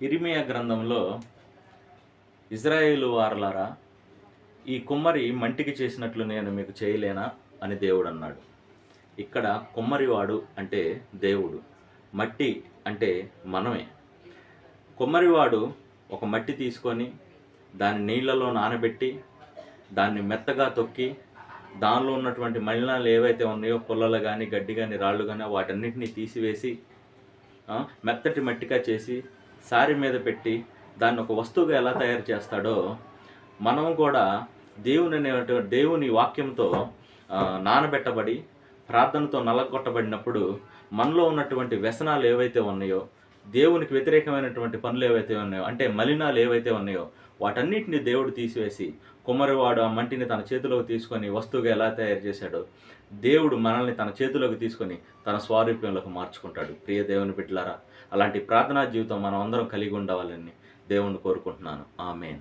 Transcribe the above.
ఇరిమియా గ్రంథంలో ఇజ్రాయేలు వారలారా ఈ కుమ్మరి మంటికి చేసినట్లు నేను మీకు చేయలేనా అని దేవుడు అన్నాడు ఇక్కడ కుమ్మరివాడు అంటే దేవుడు మట్టి అంటే మనమే. కుమ్మరివాడు ఒక మట్టి తీసుకొని దాన్ని నీళ్ళలో నానబెట్టి దాన్ని మెత్తగా తొక్కి దానిలో ఉన్నటువంటి మలినాలు ఏవైతే ఉన్నాయో పుల్లలు కానీ గడ్డి కానీ రాళ్ళు కానీ వాటన్నిటిని తీసివేసి మెత్తటి మట్టిగా చేసి సారి మీద పెట్టి దాన్ని ఒక వస్తువుగా ఎలా తయారు చేస్తాడో మనం కూడా దేవుని అనేటువంటి దేవుని వాక్యంతో నానబెట్టబడి ప్రార్థనతో నలగొట్టబడినప్పుడు మనలో ఉన్నటువంటి వ్యసనాలు ఏవైతే ఉన్నాయో దేవునికి వ్యతిరేకమైనటువంటి పనులు ఏవైతే ఉన్నాయో అంటే మలినాలు ఏవైతే ఉన్నాయో వాటన్నిటిని దేవుడు తీసివేసి కుమరివాడు ఆ మంటిని తన చేతిలోకి తీసుకొని వస్తువుగా ఎలా తయారు చేశాడో దేవుడు మనల్ని తన చేతిలోకి తీసుకొని తన స్వారూప్యంలోకి మార్చుకుంటాడు. ప్రియ దేవుని బిడ్డలారా అలాంటి ప్రార్థనా జీవితం మనం అందరం కలిగి ఉండవాలని దేవుణ్ణి కోరుకుంటున్నాను. ఆమెన్.